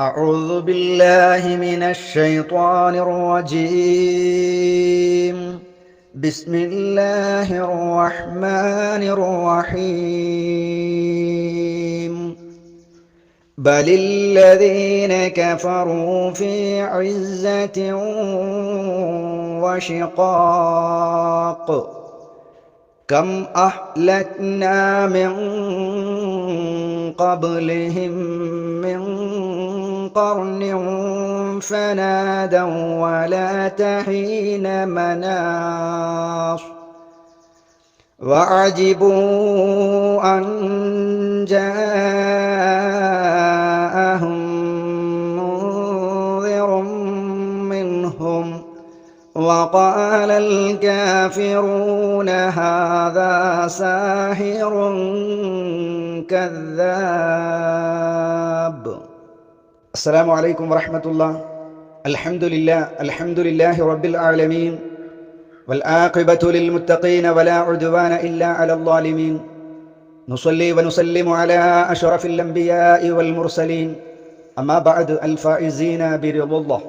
أعوذ بالله من الشيطان الرجيم. بسم الله الرحمن الرحيم. بل الذين كفروا في عزة وشقاق. كم أهلكنا من قبلهم قرن فنادوا ولا تحين مناص وعجبوا أن جاءهم منذر منهم وقال الكافرون هذا ساحر كذاب السلام عليكم ورحمة الله الحمد لله الحمد لله رب العالمين والعاقبة للمتقين ولا عدوان إلا على الظالمين نصلي ونسلم على أشرف الأنبياء والمرسلين أما بعد الفائزين برضا الله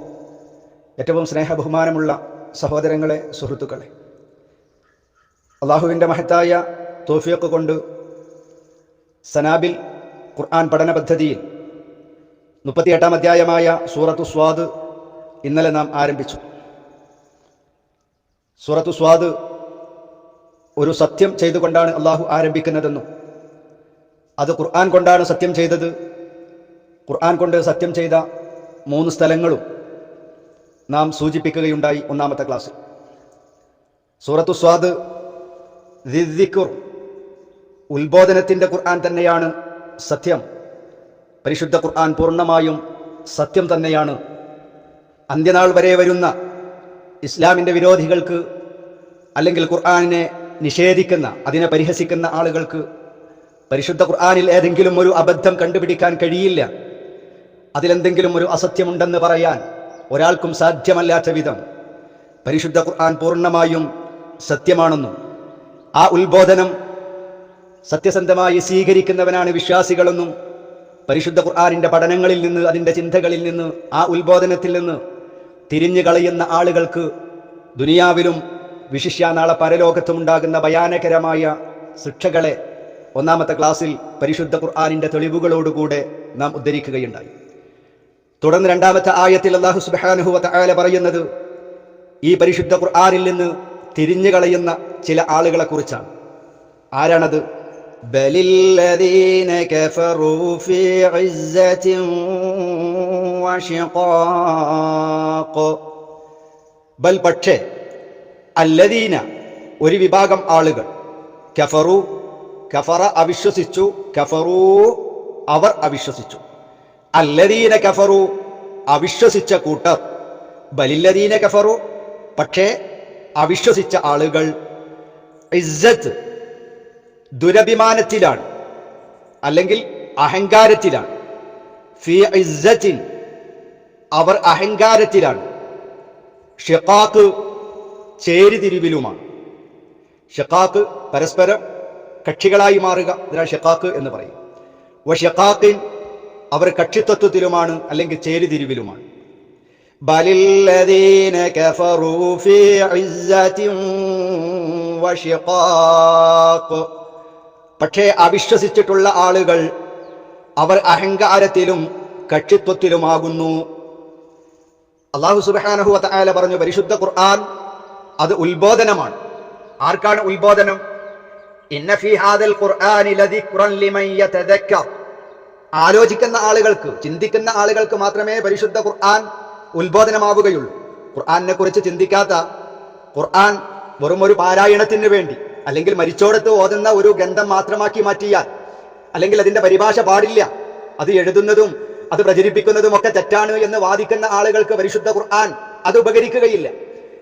ഏറ്റവും സ്നേഹ ബഹുമാനമുള്ള സഹോദരങ്ങളെ സുഹൃത്തുക്കളെ അള്ളാഹുവിൻ്റെ മഹത്തായ തോഫിയൊക്കെ കൊണ്ട് സനാബിൽ ഖുർആൻ പഠന പദ്ധതിയിൽ മുപ്പത്തിയെട്ടാം അധ്യായമായ സൂറത്തു സ്വാദ് ഇന്നലെ നാം ആരംഭിച്ചു. സൂറത്തു സ്വാദ് ഒരു സത്യം ചെയ്തുകൊണ്ടാണ് അള്ളാഹു ആരംഭിക്കുന്നതെന്നും അത് ഖുർആൻ കൊണ്ടാണ് സത്യം ചെയ്തത് ഖുർആൻ കൊണ്ട് സത്യം ചെയ്ത മൂന്ന് സ്ഥലങ്ങളും നാം സൂചിപ്പിക്കുകയുണ്ടായി ഒന്നാമത്തെ ക്ലാസ് സൂറത്തു സ്വാദ് ദിക്കുർ ഉത്ബോധനത്തിന്റെ ഖുർആൻ തന്നെയാണ് സത്യം. പരിശുദ്ധ ഖുർആൻ പൂർണമായും സത്യം തന്നെയാണ്. അന്ത്യനാൾ വരെ വരുന്ന ഇസ്ലാമിന്റെ വിരോധികൾക്ക് അല്ലെങ്കിൽ ഖുർആാനിനെ നിഷേധിക്കുന്ന അതിനെ പരിഹസിക്കുന്ന ആളുകൾക്ക് പരിശുദ്ധ ഖുർആാനിൽ ഏതെങ്കിലും ഒരു അബദ്ധം കണ്ടുപിടിക്കാൻ കഴിയില്ല. അതിലെന്തെങ്കിലും ഒരു അസത്യമുണ്ടെന്ന് പറയാൻ ഒരാൾക്കും സാധ്യമല്ലാത്ത വിധം പരിശുദ്ധ ഖുർആൻ പൂർണമായും സത്യമാണെന്നും ആ ഉത്ബോധനം സത്യസന്ധമായി സ്വീകരിക്കുന്നവനാണ് വിശ്വാസികളെന്നും പരിശുദ്ധ ഖുർആാനിന്റെ പഠനങ്ങളിൽ നിന്ന് അതിന്റെ ചിന്തകളിൽ നിന്ന് ആ ഉത്ബോധനത്തിൽ നിന്ന് തിരിഞ്ഞു കളയുന്ന ആളുകൾക്ക് ദുനിയാവിലും വിശിഷ്യ നാളെ പരലോകത്തുമുണ്ടാകുന്ന ഭയാനകരമായ ശിക്ഷകളെ ഒന്നാമത്തെ ക്ലാസ്സിൽ പരിശുദ്ധ ഖുർആാനിന്റെ തെളിവുകളോടുകൂടെ നാം ഉദ്ധരിക്കുകയുണ്ടായി. തുടർന്ന് രണ്ടാമത്തെ ആയത്തിൽ അള്ളാഹു സുബാനുഹുവത്ത് തആല പറയുന്നത് ഈ പരിശുദ്ധ ഖുർആാനിൽ നിന്ന് തിരിഞ്ഞു കളയുന്ന ചില ആളുകളെ കുറിച്ചാണ്. ആരാണത് الذين كفروا ഫീ عزة وشقاق ബൽ പക്ഷേ അല്ലദീന ഒരു വിഭാഗം ആളുകൾ. കഫറു കഫറ അവിശ്വസിച്ചു കഫറൂ അവർ അവിശ്വസിച്ചു. അല്ലദീന കഫറു അവിശ്വസിച്ച കൂട്ടർ. ബലില്ലദീന കഫറു പക്ഷേ അവിശ്വസിച്ച ആളുകൾ ഇസ്സത്ത് ദുരഭിമാനത്തിലാണ്. അല്ലെങ്കിൽ അഹങ്കാരത്തിലാണ്. ഫി ഇസ്സത്തിൻ അവർ അഹങ്കാരത്തിലാണ്. ഷിഖാക്ക് ചേരിതിരിവിലുമാണ്. ഷിഖാക്ക് പരസ്പരം കക്ഷികളായി മാറുക ഇതിനാണ് ഷിഖാക്ക് എന്ന് പറയും വ ഷിഖാക്കിൻ അവർ കക്ഷിത്വത്തിലുമാണ് അല്ലെങ്കിൽ ചേരിതിരിവിലുമാണ്. ബലില്ലദീന കഫറൂ ഫീ ഇസ്സത്തിൻ വശിഖാഖ് പക്ഷേ അവിശ്വസിച്ചിട്ടുള്ള ആളുകൾ അവർ അഹങ്കാരത്തിലും കക്ഷിത്വത്തിലുമാകുന്നു. അള്ളാഹു സുബാനഹു വാല പറഞ്ഞു പരിശുദ്ധ ഖുർആൻ അത് ഉത്ബോധനമാണ്. ആർക്കാണ് ഉത്ബോധനം? ആലോചിക്കുന്ന ആളുകൾക്ക് ചിന്തിക്കുന്ന ആളുകൾക്ക് മാത്രമേ പരിശുദ്ധ ഖുർആൻ ഉത്ബോധനമാവുകയുള്ളൂ. ഖുർആനെ കുറിച്ച് ചിന്തിക്കാത്ത ഖുർആൻ വെറും ഒരു പാരായണത്തിന് വേണ്ടി അല്ലെങ്കിൽ മരിച്ചോടത്ത് ഓതുന്ന ഒരു ഗന്ധം മാത്രമാക്കി മാറ്റിയാൽ അല്ലെങ്കിൽ അതിന്റെ പരിഭാഷ പാടില്ല. അത് എഴുതുന്നതും അത് പ്രചരിപ്പിക്കുന്നതും ഒക്കെ തെറ്റാണ് എന്ന് വാദിക്കുന്ന ആളുകൾക്ക് പരിശുദ്ധ ഖുർആൻ അത് ഉപകരിക്കുകയില്ല.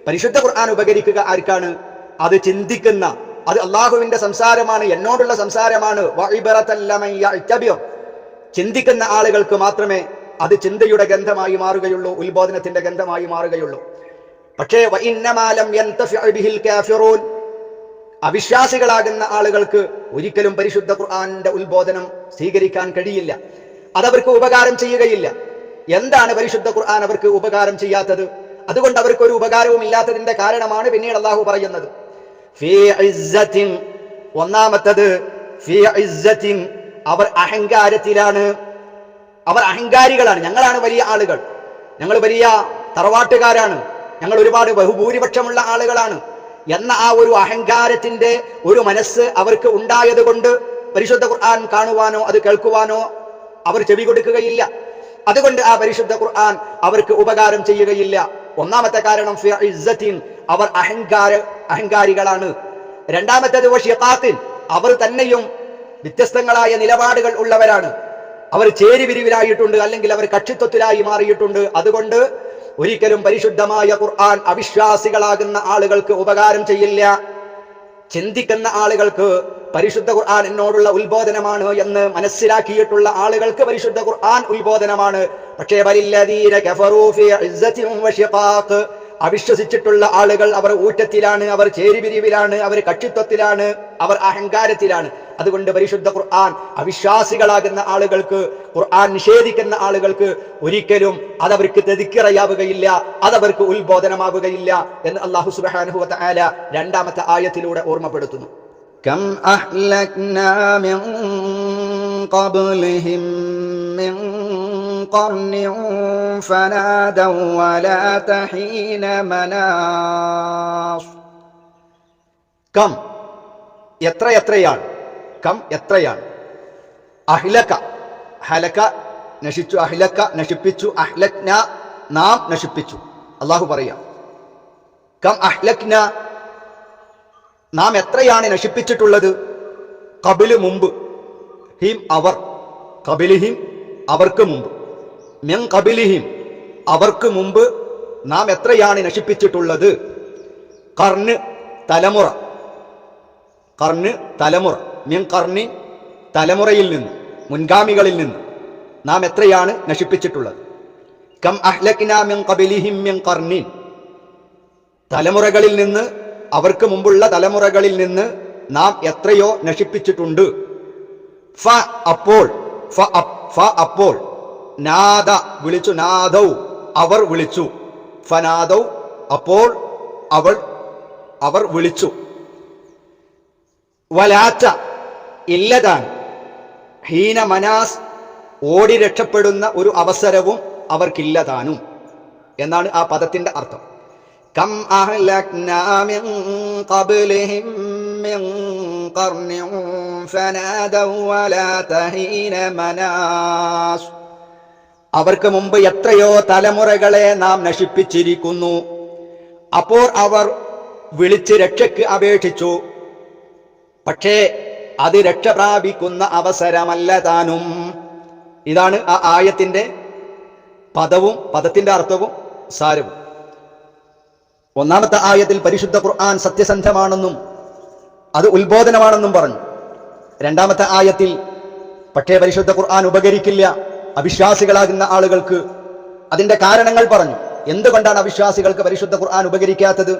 പരിശുദ്ധ ഖുർആൻ ഉപകരിക്കുക ആർക്കാണ്? അത് ചിന്തിക്കുന്ന അത് അള്ളാഹുവിന്റെ സംസാരമാണ് എന്നോടുള്ള സംസാരമാണ്. ചിന്തിക്കുന്ന ആളുകൾക്ക് മാത്രമേ അത് ചിന്തയുടെ ഗന്ധമായി മാറുകയുള്ളൂ ഉത്ബോധനത്തിന്റെ ഗന്ധമായി മാറുകയുള്ളൂ. പക്ഷേ അവിശ്വാസികളാകുന്ന ആളുകൾക്ക് ഒരിക്കലും പരിശുദ്ധ ഖുർആന്റെ ഉത്ബോധനം സ്വീകരിക്കാൻ കഴിയില്ല. അതവർക്ക് ഉപകാരം ചെയ്യുകയില്ല. എന്താണ് പരിശുദ്ധ ഖുർആൻ അവർക്ക് ഉപകാരം ചെയ്യാത്തത്? അതുകൊണ്ട് അവർക്ക് ഒരു ഉപകാരവും ഇല്ലാത്തതിന്റെ കാരണമാണ് പിന്നീട് അള്ളാഹു പറയുന്നത്. ഒന്നാമത്തത് അവർ അഹങ്കാരത്തിലാണ്. അവർ അഹങ്കാരികളാണ്. ഞങ്ങളാണ് വലിയ ആളുകൾ. ഞങ്ങൾ വലിയ തറവാട്ടുകാരാണ്. ഞങ്ങൾ ഒരുപാട് ബഹുഭൂരിപക്ഷമുള്ള ആളുകളാണ്. എന്ന ആ ഒരു അഹങ്കാരത്തിന്റെ ഒരു മനസ്സ് അവർക്ക് ഉണ്ടായത് കൊണ്ട് പരിശുദ്ധ ഖുർആൻ കാണുവാനോ അത് കേൾക്കുവാനോ അവർ ചെവി കൊടുക്കുകയില്ല. അതുകൊണ്ട് ആ പരിശുദ്ധ ഖുർആൻ അവർക്ക് ഉപകാരം ചെയ്യുകയില്ല. ഒന്നാമത്തെ കാരണം അവർ അഹങ്കാര അഹങ്കാരികളാണ്. രണ്ടാമത്തേത് വഷിയത്താത്തിൻ അവർ തന്നെയും വ്യത്യസ്തങ്ങളായ നിലപാടുകൾ ഉള്ളവരാണ്. അവർ ചേരുവിരിവിലായിട്ടുണ്ട് അല്ലെങ്കിൽ അവർ കക്ഷിത്വത്തിലായി മാറിയിട്ടുണ്ട്. അതുകൊണ്ട് ഒരിക്കലും പരിശുദ്ധമായ ഖുർആൻ അവിശ്വാസികളാകുന്ന ആളുകൾക്ക് ഉപകാരം ചെയ്യില്ല. ചിന്തിക്കുന്ന ആളുകൾക്ക് പരിശുദ്ധ ഖുർആൻ എന്നോടുള്ള ഉത്ബോധനമാണ് എന്ന് മനസ്സിലാക്കിയിട്ടുള്ള ആളുകൾക്ക് പരിശുദ്ധ ഖുർആൻ ഉത്ബോധനമാണ്. പക്ഷേ വലില്ലദീന കഫറൂ ഫീ ഇസ്സത്തിൻ വശിഖാഖ് അവിശ്വസിച്ചിട്ടുള്ള ആളുകൾ അവർ ഊറ്റത്തിലാണ് അവർ ചേരിപിരിവിലാണ് അവർ കക്ഷിത്വത്തിലാണ് അവർ അഹങ്കാരത്തിലാണ് അതുകൊണ്ട് പരിശുദ്ധ ഖുർആൻ അവിശ്വാസികളാകുന്ന ആളുകൾക്ക് ഖുർആൻ നിഷേധിക്കുന്ന ആളുകൾക്ക് ഒരിക്കലും അതവർക്ക് തെതിക്കിറയാവുകയില്ല അതവർക്ക് ഉത്ബോധനമാവുകയില്ല എന്ന് അള്ളാഹു സുബ്ഹാനഹു വതആല രണ്ടാമത്തെ ആയത്തിലൂടെ ഓർമ്മപ്പെടുത്തുന്നു كم أهلكنا من قبلهم من قرن فنادوا ولا تحين مناص കം എത്ര എത്രയാണ് കം എത്രയാണ് അഹ്ലക ഹലക നശിച്ചു അഹ്ലക നശിപ്പിച്ചു അഹ്ലക്ന നാം നശിപ്പിച്ചു അള്ളാഹു പറയാം കം അഹ്ലക്ന നാം എത്രയാണ് നശിപ്പിച്ചിട്ടുള്ളത് കബില് മുമ്പ് ഹിം അവർ കബിലിഹിം അവർക്ക് മുമ്പ് മെൻ കബിലിഹിം അവർക്ക് മുമ്പ് നാം എത്രയാണ് നശിപ്പിച്ചിട്ടുള്ളത്? കർണ് തലമുറ. കർണ് തലമുറ. മിൻ കർണി തലമുറയിൽ നിന്ന് മുൻഗാമികളിൽ നിന്ന് നാം എത്രയാണ് നശിപ്പിച്ചിട്ടുള്ളത്? കം അഹ്ലക്കിന മിൻ കബിലിഹിം മിൻ കർണിൻ തലമുറകളിൽ നിന്ന് അവർക്ക് മുമ്പുള്ള തലമുറകളിൽ നിന്ന് നാം എത്രയോ നശിപ്പിച്ചിട്ടുണ്ട്. ഫ അപ്പോൾ ഫ അപ്പോൾ. നാദ വിളിച്ചു നാദൗ അവർ വിളിച്ചു ഫനാദൗ അപ്പോൾ അവൾ അവർ വിളിച്ചു വലാറ്റ ഇല്ലതാണ് ഹീന മനാസ് ഓടി രക്ഷപ്പെടുന്ന ഒരു അവസരവും അവർക്കില്ലതാനും എന്നാണ് ആ പദത്തിന്റെ അർത്ഥം كم أهلكنا من قبلهم من قرن فنادوا ولا تحين مناص അവർക്ക് മുമ്പ് എത്രയോ തലമുറകളെ നാം നശിപ്പിച്ചിരിക്കുന്നു. അപ്പോൾ അവർ വിളിച്ച് രക്ഷയ്ക്ക് അപേക്ഷിച്ചു. പക്ഷേ അത് രക്ഷ പ്രാപിക്കുന്ന അവസരമല്ല താനും. ഇതാണ് ആ ആയത്തിന്റെ പദവും പദത്തിന്റെ അർത്ഥവും സാരവും. ഒന്നാമത്തെ ആയത്തിൽ പരിശുദ്ധ ഖുർആൻ സത്യസന്ധമാണെന്നും അത് ഉത്ബോധനമാണെന്നും പറഞ്ഞു. രണ്ടാമത്തെ ആയത്തിൽ പക്ഷേ പരിശുദ്ധ ഖുർആൻ ഉപകരിക്കില്ല. അവിശ്വാസികളാകുന്ന ആളുകൾക്ക് അതിന്റെ കാരണങ്ങൾ പറഞ്ഞു. എന്തുകൊണ്ടാണ് അവിശ്വാസികൾക്ക് പരിശുദ്ധ ഖുർആൻ ഉപകരിക്കാത്തത്?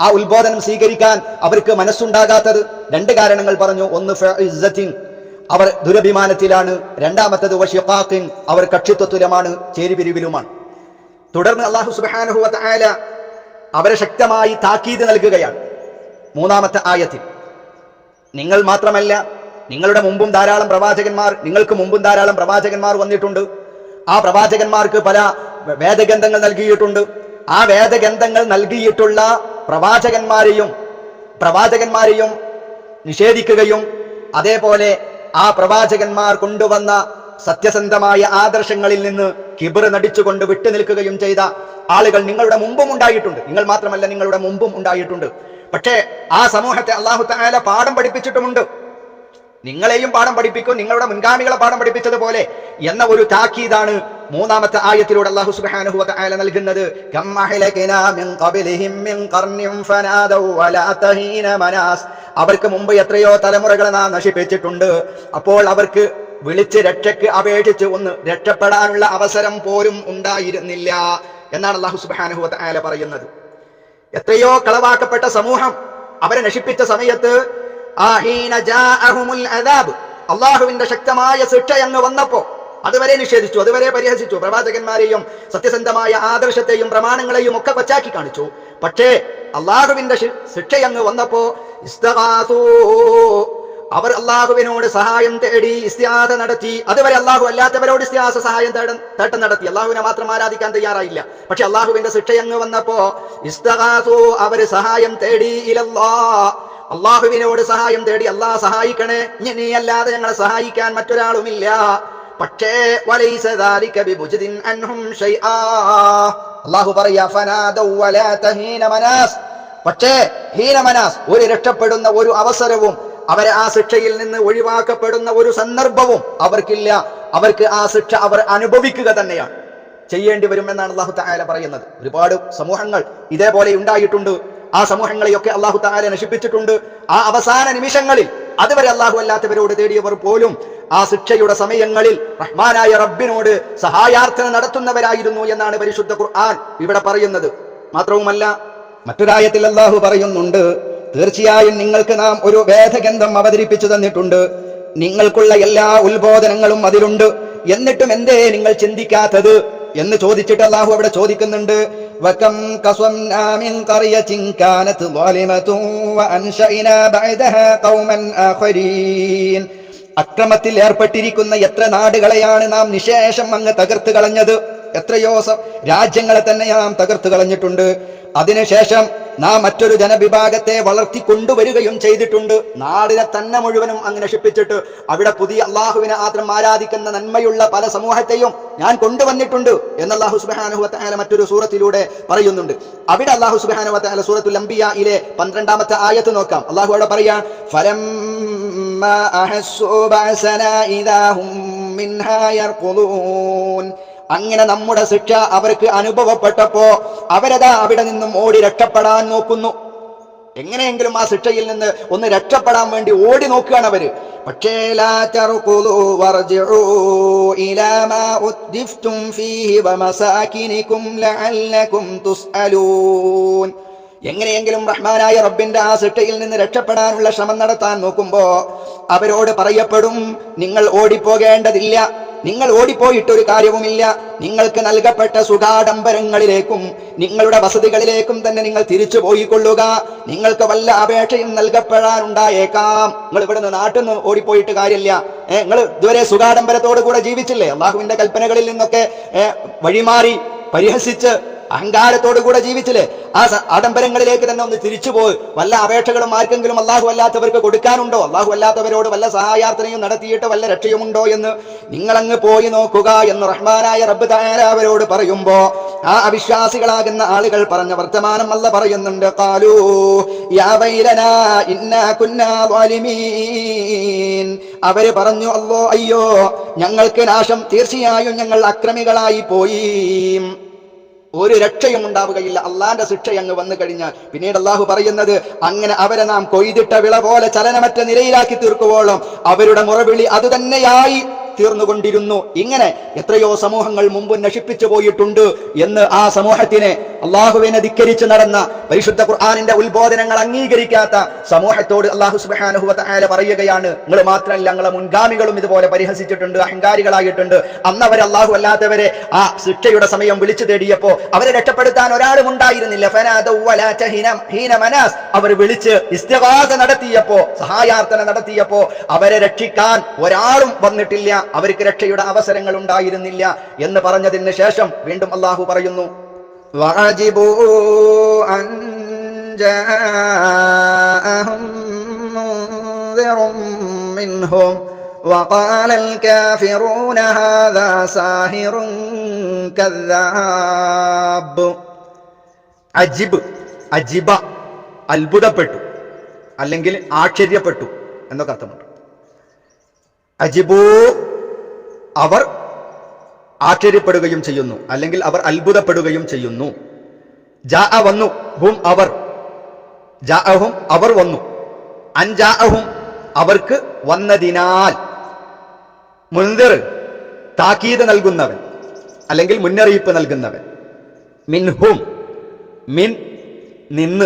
ആ ഉത്ബോധനം സ്വീകരിക്കാൻ അവർക്ക് മനസ്സുണ്ടാകാത്തത്? രണ്ട് കാരണങ്ങൾ പറഞ്ഞു. ഒന്ന് അവർ ദുരഭിമാനത്തിലാണ്. രണ്ടാമത്തത് വഷിഖാഖിൻ, അവർ കക്ഷിത്വത്തിലുമാണ് ചേരിപിരിവിലുമാണ്. തുടർന്ന് അള്ളാഹു സുബ്ഹാനഹു വതആല അവരെ ശക്തമായി താക്കീത് നൽകുകയാണ്. മൂന്നാമത്തെ ആയത്തിൽ. നിങ്ങൾ മാത്രമല്ല നിങ്ങളുടെ മുമ്പും ധാരാളം പ്രവാചകന്മാർ നിങ്ങൾക്ക് മുമ്പും ധാരാളം പ്രവാചകന്മാർ വന്നിട്ടുണ്ട്. ആ പ്രവാചകന്മാർക്ക് പല വേദഗ്രന്ഥങ്ങൾ നൽകിയിട്ടുണ്ട്. ആ വേദഗ്രന്ഥങ്ങൾ നൽകിയിട്ടുള്ള പ്രവാചകന്മാരെയും പ്രവാചകന്മാരെയും നിഷേധിക്കുകയും അതേപോലെ ആ പ്രവാചകന്മാർ കൊണ്ടുവന്ന സത്യസന്ധമായ ആദർശങ്ങളിൽ നിന്ന് കിബിർ നടിച്ചുകൊണ്ട് വിട്ടുനിൽക്കുകയും ചെയ്ത ആളുകൾ നിങ്ങളുടെ മുമ്പും ഉണ്ടായിട്ടുണ്ട്. നിങ്ങൾ മാത്രമല്ല നിങ്ങളുടെ മുമ്പും ഉണ്ടായിട്ടുണ്ട്. പക്ഷേ ആ സമൂഹത്തെ അള്ളാഹു താല പാഠം പഠിപ്പിച്ചിട്ടുമുണ്ട്. നിങ്ങളെയും പാഠം പഠിപ്പിക്കും നിങ്ങളുടെ മുൻഗാമികളെ പാഠം പഠിപ്പിച്ചതുപോലെ എന്ന ഒരു താക്കീതാണ് മൂന്നാമത്തെ ആയത്തിലൂടെ സുബ്ഹാനഹു നൽകുന്നത്. മിൻ മിൻ വലാ തഹീന മനാസ്. അവർക്ക് മുമ്പ് എത്രയോ തലമുറകളെ നാം നശിപ്പിച്ചിട്ടുണ്ട്. അപ്പോൾ അവർക്ക് വിളിച്ച് രക്ഷയ്ക്ക് അപേക്ഷിച്ച് ഒന്ന് രക്ഷപ്പെടാനുള്ള അവസരം പോലും ഉണ്ടായിരുന്നില്ല എന്നാണ് അള്ളാഹു സുബ്ഹാനഹു ആല പറയുന്നത്. എത്രയോ കളവാക്കപ്പെട്ട സമൂഹം അവരെ നശിപ്പിച്ച സമയത്ത് അള്ളാഹുവിന്റെ ശക്തമായ ശിക്ഷ എന്ന് വന്നപ്പോ അതുവരെ നിഷേധിച്ചു അതുവരെ പരിഹസിച്ചു. പ്രവാചകന്മാരെയും സത്യസന്ധമായ ആദർശത്തെയും പ്രമാണങ്ങളെയും ഒക്കെ കൊച്ചാക്കി കാണിച്ചു. പക്ഷേ അള്ളാഹുവിന്റെ ശിക്ഷ എന്ന് വന്നപ്പോ അവർ അള്ളാഹുവിനോട് സഹായം തേടി ഇസ്തിയാസ നടത്തി അതുവരെ അള്ളാഹു അല്ലാത്തവരോട് ഇസ്തിയാസ സഹായം തേടം തേട്ടം നടത്തി. അള്ളാഹുവിനെ മാത്രം ആരാധിക്കാൻ തയ്യാറായില്ല. പക്ഷെ അള്ളാഹുവിന്റെ ശിക്ഷയങ്ങ് വന്നപ്പോ ഇസ്തകാസു അവർ സഹായം തേടി ഇലല്ലാ അള്ളാഹുവിനോട് സഹായം തേടി അള്ളാഹ് സഹായിക്കണേ. ഇനി അല്ലാതെ ഞങ്ങളെ സഹായിക്കാൻ മറ്റൊരാളുമില്ല. പക്ഷേ അള്ളാഹു പറയാ പക്ഷേ ഹീനമനാസ് ഒരു രക്ഷപ്പെടുന്ന ഒരു അവസരവും അവരെ ആ ശിക്ഷയിൽ നിന്ന് ഒഴിവാക്കപ്പെടുന്ന ഒരു സന്ദർഭവും അവർക്കില്ല. അവർക്ക് ആ ശിക്ഷ അവർ അനുഭവിക്കുക തന്നെയാണ്. ചെയ്യേണ്ടി വരുമെന്നാണ് അള്ളാഹു തായാല പറയുന്നത്. ഒരുപാട് സമൂഹങ്ങൾ ഇതേപോലെ ഉണ്ടായിട്ടുണ്ട്. ആ സമൂഹങ്ങളെയൊക്കെ അള്ളാഹു താല നശിപ്പിച്ചിട്ടുണ്ട്. ആ അവസാന നിമിഷങ്ങളിൽ അതുവരെ അള്ളാഹു അല്ലാത്തവരോട് തേടിയവർ പോലും ആ ശിക്ഷയുടെ സമയങ്ങളിൽ റഹ്മാനായ റബ്ബിനോട് സഹായാർത്ഥന നടത്തുന്നവരായിരുന്നു എന്നാണ് പരിശുദ്ധ ഖുർആൻ ഇവിടെ പറയുന്നത്. മാത്രവുമല്ല മറ്റൊരായത്തിൽ അള്ളാഹു പറയുന്നുണ്ട് തീർച്ചയായും നിങ്ങൾക്ക് നാം ഒരു വേദഗന്ധം അവതരിപ്പിച്ചു തന്നിട്ടുണ്ട്. നിങ്ങൾക്കുള്ള എല്ലാ ഉത്ബോധനങ്ങളും അതിലുണ്ട്. എന്നിട്ടും എന്തേ നിങ്ങൾ ചിന്തിക്കാത്തത്? എന്ന് ചോദിച്ചിട്ട് അള്ളാഹു അവിടെ ചോദിക്കുന്നുണ്ട്. ബഅദഹാ ഖൗമൻ ആഖരീൻ. അക്രമത്തിൽ ഏർപ്പെട്ടിരിക്കുന്ന എത്ര നാടുകളെയാണ് നാം നിശേഷം അങ്ങ് തകർത്ത് കളഞ്ഞത്? എത്രയോ രാജ്യങ്ങളെ തന്നെ നാം തകർത്ത് കളഞ്ഞിട്ടുണ്ട്. അതിനുശേഷം നാം മറ്റൊരു ജനവിഭാഗത്തെ വളർത്തി കൊണ്ടുവരികയും ചെയ്തിട്ടുണ്ട്. നാടിനെ തന്നെ മുഴുവനും അങ്ങനെ ക്ഷിപ്പിച്ചിട്ട് അവിടെ പുതിയ അള്ളാഹുവിനെ മാത്രം ആരാധിക്കുന്ന നന്മയുള്ള പല സമൂഹത്തെയും ഞാൻ കൊണ്ടുവന്നിട്ടുണ്ട് എന്ന് അള്ളാഹു സുബാനുഹത്താല മറ്റൊരു സൂറത്തിലൂടെ പറയുന്നുണ്ട്. അവിടെ അള്ളാഹു സുബാനുഹത്താല സൂറത്തുൽ അംബിയയിലെ പന്ത്രണ്ടാമത്തെ ആയത്ത് നോക്കാം. അള്ളാഹു അവിടെ പറയാ ഫലം അങ്ങനെ നമ്മുടെ ശിക്ഷ അവർക്ക് അനുഭവപ്പെട്ടപ്പോ അവരതാ അവിടെ നിന്നും ഓടി രക്ഷപ്പെടാൻ നോക്കുന്നു. എങ്ങനെയെങ്കിലും ആ ശിക്ഷയിൽ നിന്ന് ഒന്ന് രക്ഷപ്പെടാൻ വേണ്ടി ഓടി നോക്കുകയാണ് അവർ. എങ്ങനെയെങ്കിലും റഹ്മാനായ റബ്ബിന്റെ ആ ശിക്ഷയിൽ നിന്ന് രക്ഷപ്പെടാനുള്ള ശ്രമം നടത്താൻ നോക്കുമ്പോ അവരോട് പറയപ്പെടും നിങ്ങൾ ഓടിപ്പോകേണ്ടതില്ല. നിങ്ങൾ ഓടിപ്പോയിട്ട് ഒരു കാര്യവുമില്ല. നിങ്ങൾക്ക് നൽകപ്പെട്ട സുഖാഡംബരങ്ങളിലേക്കും നിങ്ങളുടെ വസതികളിലേക്കും തന്നെ നിങ്ങൾ തിരിച്ചു പോയിക്കൊള്ളുക. നിങ്ങൾക്ക് വല്ല അപേക്ഷയും നൽകപ്പെടാനുണ്ടായേക്കാം. നിങ്ങൾ ഇവിടെ നിന്ന് നാട്ടിൽ നിന്ന് ഓടിപ്പോയിട്ട് കാര്യമില്ല. നിങ്ങൾ ഇതുവരെ സുഖാഡംബരത്തോടു കൂടെ ജീവിച്ചില്ലേ? അള്ളാഹുവിന്റെ കൽപ്പനകളിൽ നിന്നൊക്കെ വഴിമാറി പരിഹസിച്ച് അഹങ്കാരത്തോടു കൂടെ ജീവിച്ചില്ലേ? ആ ആഡംബരങ്ങളിലേക്ക് തന്നെ ഒന്ന് തിരിച്ചു പോയി. വല്ല അപേക്ഷകളും ആർക്കെങ്കിലും അള്ളാഹു അല്ലാത്തവർക്ക് കൊടുക്കാനുണ്ടോ? അള്ളാഹു അല്ലാത്തവരോട് വല്ല സഹായാർത്ഥനയും നടത്തിയിട്ട് വല്ല രക്ഷയുമുണ്ടോ എന്ന് നിങ്ങളങ്ങ് പോയി നോക്കുക എന്ന് റഹ്മാനായ റബ്ബ് താരാവരോട് പറയുമ്പോ ആ അവിശ്വാസികളാകുന്ന ആളുകൾ പറഞ്ഞ വർത്തമാനം അല്ല പറയുന്നുണ്ട്. കാലൂ. അവർ പറഞ്ഞു അല്ലോ അയ്യോ ഞങ്ങൾക്ക് നാശം തീർച്ചയായും ഞങ്ങൾ അക്രമികളായി പോയി. ഒരു രക്ഷയും ഉണ്ടാവുകയില്ല. അള്ളാന്റെ ശിക്ഷ അങ്ങ് വന്നു കഴിഞ്ഞാൽ പിന്നീട് അള്ളാഹു പറയുന്നത് അങ്ങനെ അവരെ നാം കൊയ്തിട്ട വിള പോലെ ചലനമറ്റ നിലയിലാക്കി തീർക്കുവോളം അവരുടെ മുറവിളി അതുതന്നെയായി തീർന്നുകൊണ്ടിരുന്നു ഇങ്ങനെ എത്രയോ സമൂഹങ്ങൾ മുമ്പ് നശിപ്പിച്ചു പോയിട്ടുണ്ട് എന്ന് ആ സമൂഹത്തിനെ അള്ളാഹുവിനെ ധിക്കരിച്ച് നടന്ന പരിശുദ്ധ ഖുർആാനിന്റെ ഉത്ബോധനങ്ങൾ അംഗീകരിക്കാത്ത സമൂഹത്തോട് അള്ളാഹു സുബാനുഹുവല പറയുകയാണ് നിങ്ങൾ മാത്രമല്ല ഞങ്ങളെ മുൻഗാമികളും ഇതുപോലെ പരിഹസിച്ചിട്ടുണ്ട് അഹങ്കാരികളായിട്ടുണ്ട്. അന്ന് അവർ അള്ളാഹു അല്ലാത്തവരെ ആ ശിക്ഷയുടെ സമയം വിളിച്ചു തേടിയപ്പോ അവരെ രക്ഷപ്പെടുത്താൻ ഒരാളും ഉണ്ടായിരുന്നില്ല. അവർ വിളിച്ച് ഇസ്തിഗാസ നടത്തിയപ്പോ സഹായാർത്ഥന നടത്തിയപ്പോ അവരെ രക്ഷിക്കാൻ ഒരാളും വന്നിട്ടില്ല. അവർക്ക് രക്ഷയുടെ അവസരങ്ങൾ ഉണ്ടായിരുന്നില്ല എന്ന് പറഞ്ഞതിന് ശേഷം വീണ്ടും അള്ളാഹു പറയുന്നു وعجبوا أن جاءهم منذر منهم وقال الكافرون هذا ساحر كذاب അജിബ് അജിബ അത്ഭുതപ്പെട്ടു അല്ലെങ്കിൽ ആശ്ചര്യപ്പെട്ടു എന്നൊക്കെ അർത്ഥമുണ്ട് അജിബു അവർ ആശ്ചര്യപ്പെടുകയും ചെയ്യുന്നു അല്ലെങ്കിൽ അവർ അത്ഭുതപ്പെടുകയും ചെയ്യുന്നു. വന്നു ഹും അവർ. ജാഅഹും അവർ വന്നു. അൻജാഅഹും അവർക്ക് വന്നതിനാൽ മുൻതിർ താക്കീത് നൽകുന്നവൻ അല്ലെങ്കിൽ മുന്നറിയിപ്പ് നൽകുന്നവൻ. മിൻഹും മിൻ നിന്ന്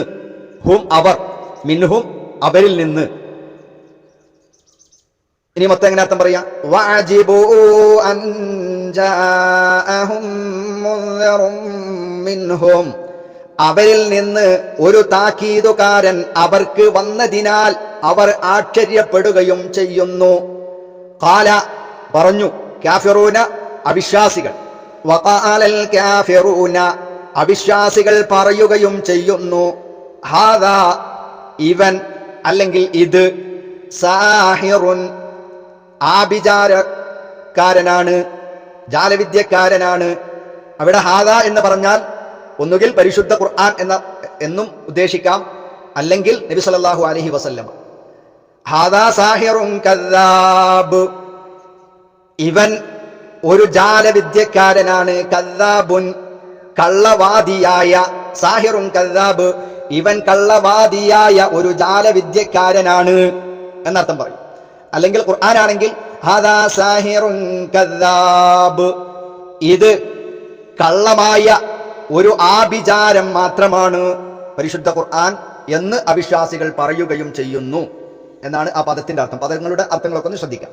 ഹും അവർ. മിൻഹും അവരിൽ നിന്ന്. ഇനി മൊത്തം എങ്ങനെ അർത്ഥം പറയാ? മിൻഹും. അവരിൽ നിന്ന് ഒരു താക്കീതുകാരൻ അവർക്ക് വന്നതിനാൽ അവർ ആശ്ചര്യപ്പെടുകയും ചെയ്യുന്നു. കാല പറഞ്ഞു കാഫിറൂന അവിശ്വാസികൾ. വകാലൽ കാഫിറൂന അവിശ്വാസികൾ പറയുകയും ചെയ്യുന്നു ഹാദാ ഇവൻ അല്ലെങ്കിൽ ഇത് സാഹിറുൻ ആഭിചാരക്കാരനാണ് ജാലവിദ്യക്കാരനാണ്. അവിടെ ഹാദ എന്ന് പറഞ്ഞാൽ ഒന്നുകിൽ പരിശുദ്ധ ഖുർആൻ എന്ന എന്നും ഉദ്ദേശിക്കാം. അല്ലെങ്കിൽ നബി സല്ലല്ലാഹു അലൈഹി വസല്ലം. ഹാദാ സാഹിറുൻ കദാബ് ഇവൻ ഒരു ജാലവിദ്യക്കാരനാണ്. കദാബുൻ കള്ളവാദിയായ സാഹിറുൻ കദാബ് ഇവൻ കള്ളവാദിയായ ഒരു ജാലവിദ്യക്കാരനാണ് എന്നർത്ഥം പറയും. അല്ലെങ്കിൽ ഖുർആനാണെങ്കിൽ ഇത് കള്ളമായ ഒരു ആഭിചാരം മാത്രമാണ് പരിശുദ്ധ ഖുർആൻ എന്ന് അവിശ്വാസികൾ പറയുകയും ചെയ്യുന്നു എന്നാണ് ആ പദത്തിന്റെ അർത്ഥം. പദങ്ങളുടെ അർത്ഥങ്ങളൊക്കെ ഒന്ന് ശ്രദ്ധിക്കാം.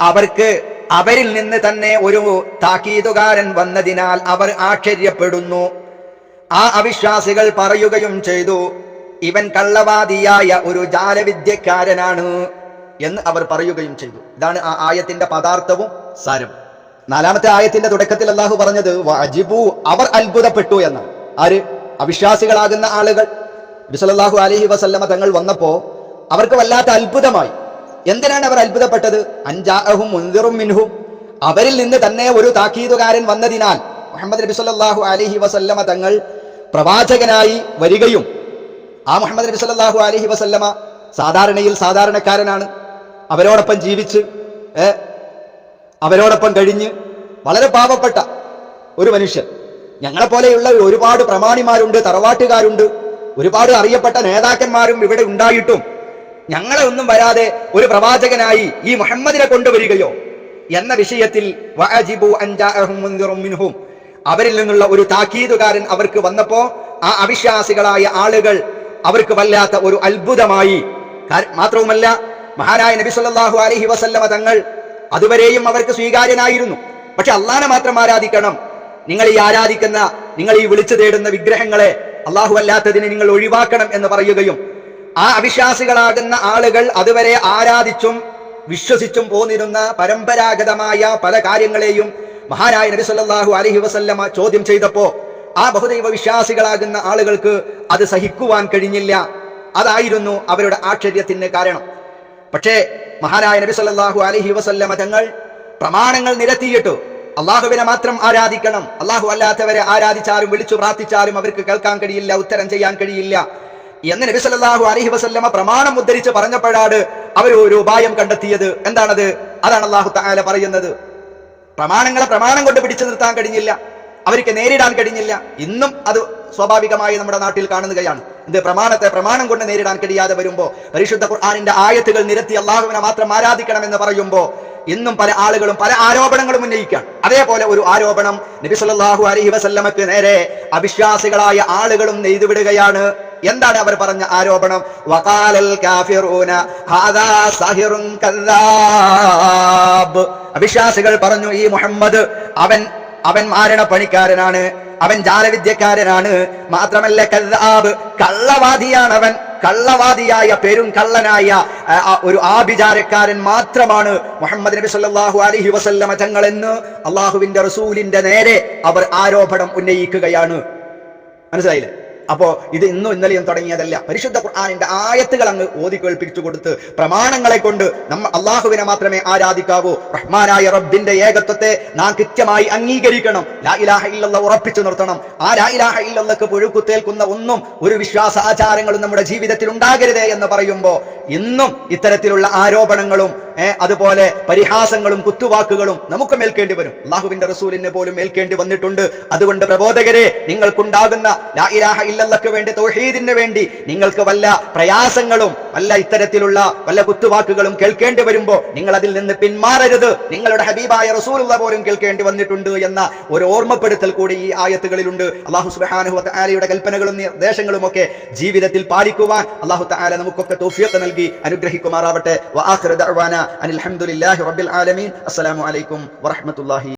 അവർക്ക് അവരിൽ നിന്ന് തന്നെ ഒരു താക്കീതുകാരൻ വന്നതിനാൽ അവർ ആശ്ചര്യപ്പെടുന്നു. ആ അവിശ്വാസികൾ പറയുകയും ചെയ്തു ഇവൻ കള്ളവാദിയായ ഒരു ജാലവിദ്യക്കാരനാണ് എന്ന് അവർ പറയുകയും ചെയ്തു. ഇതാണ് ആ ആയത്തിന്റെ പദാർത്ഥവും സാരം. നാലാമത്തെ ആയത്തിന്റെ തുടക്കത്തിൽ അള്ളാഹു പറഞ്ഞത് വജിബു അവർ അത്ഭുതപ്പെട്ടു എന്ന് ആര്? അവിശ്വാസികളാകുന്ന ആളുകൾ. ബിസലല്ലാഹു അലഹി വസല്ലമ തങ്ങൾ വന്നപ്പോ അവർക്ക് വല്ലാത്ത അത്ഭുതമായി. എന്തിനാണ് അവർ അത്ഭുതപ്പെട്ടത്? അഞ്ചാഹും മുൻതിറും മിൻഹും. അവരിൽ നിന്ന് തന്നെ ഒരു താക്കീതുകാരൻ വന്നതിനാൽ മുഹമ്മദ് നബി സല്ലല്ലാഹു അലഹി വസല്ലമ തങ്ങൾ പ്രവാചകനായി വരികയും ആ മുഹമ്മദ് നബി സല്ലല്ലാഹു അലഹി വസല്ലമ സാധാരണയിൽ സാധാരണക്കാരനാണ്. അവരോടൊപ്പം ജീവിച്ച് അവരോടൊപ്പം കഴിഞ്ഞ് വളരെ പാവപ്പെട്ട ഒരു മനുഷ്യൻ. ഞങ്ങളെപ്പോലെയുള്ള ഒരുപാട് പ്രമാണിമാരുണ്ട് തറവാട്ടുകാരുണ്ട്. ഒരുപാട് അറിയപ്പെട്ട നേതാക്കന്മാരും ഇവിടെ ഉണ്ടായിട്ടും ഞങ്ങളെ ഒന്നും വരാതെ ഒരു പ്രവാചകനായി ഈ മുഹമ്മദിനെ കൊണ്ടുവരികയോ എന്ന വിഷയത്തിൽ അവരിൽ നിന്നുള്ള ഒരു താക്കീതുകാരൻ അവർക്ക് വന്നപ്പോ ആ അവിശ്വാസികളായ ആളുകൾ അവർക്ക് വല്ലാത്ത ഒരു അത്ഭുതമായി. മാത്രവുമല്ല മഹാനായ നബി സല്ലല്ലാഹു അലൈഹി വസല്ലമ തങ്ങൾ അതുവരെയും അവർക്ക് സ്വീകാര്യനായിരുന്നു. പക്ഷെ അള്ളാനെ മാത്രം ആരാധിക്കണം. നിങ്ങൾ ഈ ആരാധിക്കുന്ന നിങ്ങൾ ഈ വിളിച്ചു തേടുന്ന വിഗ്രഹങ്ങളെ അള്ളാഹു അല്ലാത്തതിനെ നിങ്ങൾ ഒഴിവാക്കണം എന്ന് പറയുകയും ആ അവിശ്വാസികളാകുന്ന ആളുകൾ അതുവരെ ആരാധിച്ചും വിശ്വസിച്ചും പോന്നിരുന്ന പരമ്പരാഗതമായ പല കാര്യങ്ങളെയും മഹാനായ നബി സല്ലല്ലാഹു അലൈഹി വസല്ലമ ചോദ്യം ചെയ്തപ്പോ ആ ബഹുദൈവ വിശ്വാസികളാകുന്ന ആളുകൾക്ക് അത് സഹിക്കുവാൻ കഴിഞ്ഞില്ല. അതായിരുന്നു അവരുടെ ആശ്ചര്യത്തിന് കാരണം. പക്ഷേ മഹാനായ നബി സല്ലല്ലാഹു അലൈഹി വസല്ലമ തങ്ങൾ പ്രമാണങ്ങൾ നിരത്തിയിട്ട് അള്ളാഹുവിനെ മാത്രം ആരാധിക്കണം. അള്ളാഹു അല്ലാത്തവരെ ആരാധിച്ചാലും വിളിച്ചു പ്രാർത്ഥിച്ചാലും അവർക്ക് കേൾക്കാൻ കഴിയില്ല ഉത്തരം ചെയ്യാൻ കഴിയില്ല. എന്ന് നബി സല്ലല്ലാഹു അലൈഹി വസല്ലമ പ്രമാണം ഉദ്ധരിച്ച് പറഞ്ഞപ്പോഴാണ് അവർ ഒരു ഉപായം കണ്ടെത്തിയത്. എന്താണത്? അതാണ് അള്ളാഹു തആല പറയുന്നത്. പ്രമാണങ്ങളെ പ്രമാണം കൊണ്ട് പിടിച്ചു നിർത്താൻ കഴിഞ്ഞില്ല. അവർക്ക് നേരിടാൻ കഴിഞ്ഞില്ല. ഇന്നും അത് സ്വാഭാവികമായി നമ്മുടെ നാട്ടിൽ കാണുകയാണ്. എന്ത് പ്രമാണത്തെ പ്രമാണം കൊണ്ട് നേരിടാൻ കഴിയാതെ വരുമ്പോൾ പരിശുദ്ധ ഖുർആാനിന്റെ ആയത്തുകൾ നിരത്തി അള്ളാഹുവിനെ മാത്രം ആരാധിക്കണമെന്ന് പറയുമ്പോൾ ഇന്നും പല ആളുകളും പല ആരോപണങ്ങളും ഉന്നയിക്കാം അതേപോലെ ഒരു ആരോപണം നബി സല്ലല്ലാഹു അലൈഹി വസല്ലമക്ക് നേരെ അവിശ്വാസികളായ ആളുകളും നെയ്തുവിടുകയാണ്. എന്താണ് അവർ പറഞ്ഞ ആരോപണം? വകാലൽ കാഫിറൂന ഹാദാ സഹിറുൻ അവിശ്വാസികൾ പറഞ്ഞു ഈ മുഹമ്മദ് അവൻ അവൻ മാരണ പണിക്കാരനാണ് അവൻ ജാലവിദ്യക്കാരനാണ്. മാത്രമല്ല കല്ലാബ് കള്ളവാദിയാണ് അവൻ കള്ളവാദിയായ പെരും കള്ളനായ ഒരു ആഭിചാരക്കാരൻ മാത്രമാണ് മുഹമ്മദ് നബി സല്ലല്ലാഹു അലൈഹി വസല്ലമ തങ്ങളെന്ന് അള്ളാഹുവിന്റെ റസൂലിന്റെ നേരെ അവർ ആരോപണം ഉന്നയിക്കുകയാണ്. മനസ്സിലായില്ലേ? അപ്പോ ഇത് ഇന്നും ഇന്നലെയും തുടങ്ങിയതല്ല. പരിശുദ്ധ ഖുർആാനിന്റെ ആയത്തുകൾ അങ്ങ് ഓതി കേൾപ്പിച്ചു കൊടുത്ത് പ്രമാണങ്ങളെ കൊണ്ട് നമ്മ അള്ളാഹുവിനെ മാത്രമേ ആരാധിക്കാവൂ. റഹ്മാനായ റബ്ബിന്റെ ഏകത്വത്തെ നാം കൃത്യമായി അംഗീകരിക്കണം. ലാ ഇലാഹ ഇല്ലല്ല ഉറപ്പിച്ചു നിർത്തണം. ആ ലാ ഇലാഹ ഇല്ലല്ലക്ക് പുഴുക്കുത്തേൽക്കുന്ന ഒന്നും ഒരു വിശ്വാസ ആചാരങ്ങളും നമ്മുടെ ജീവിതത്തിൽ ഉണ്ടാകരുതേ എന്ന് പറയുമ്പോ ഇന്നും ഇത്തരത്തിലുള്ള ആരോപണങ്ങളും അതുപോലെ പരിഹാസങ്ങളും കുത്തുവാക്കുകളും നമുക്ക് മേൽക്കേണ്ടി വരും. അള്ളാഹുവിന്റെ റസൂലിനെ പോലും മേൽക്കേണ്ടി വന്നിട്ടുണ്ട്. അതുകൊണ്ട് പ്രബോധകരെ നിങ്ങൾക്കുണ്ടാകുന്ന വേണ്ടി തൗഹീദിന് വേണ്ടി നിങ്ങൾക്ക് വല്ല പ്രയാസങ്ങളും വല്ല ഇത്തരത്തിലുള്ള വല്ല കുത്തുവാക്കുകളും കേൾക്കേണ്ടി വരുമ്പോ നിങ്ങൾ അതിൽ നിന്ന് പിന്മാറരുത്. നിങ്ങളുടെ ഹബീബായ റസൂലുള്ള പോലും കേൾക്കേണ്ടി വന്നിട്ടുണ്ട് എന്ന ഒരു ഓർമ്മപ്പെടുത്തൽ കൂടി ഈ ആയത്തുകളിലുണ്ട്. അള്ളാഹു സുബ്ഹാനഹു വതആലയുടെ കൽപ്പനകളും നിർദ്ദേശങ്ങളും ഒക്കെ ജീവിതത്തിൽ പാലിക്കുവാൻ അള്ളാഹു താല നമുക്കൊക്കെ തൗഫീഖ് നൽകി അനുഗ്രഹിക്കുമാറാവട്ടെ. വആഖിറു ദഅവാന അനിൽ റബ്ബിൽ ആലമീൻ. അസ്സലാമു അലൈക്കും വറഹ്മത്തുള്ളാഹി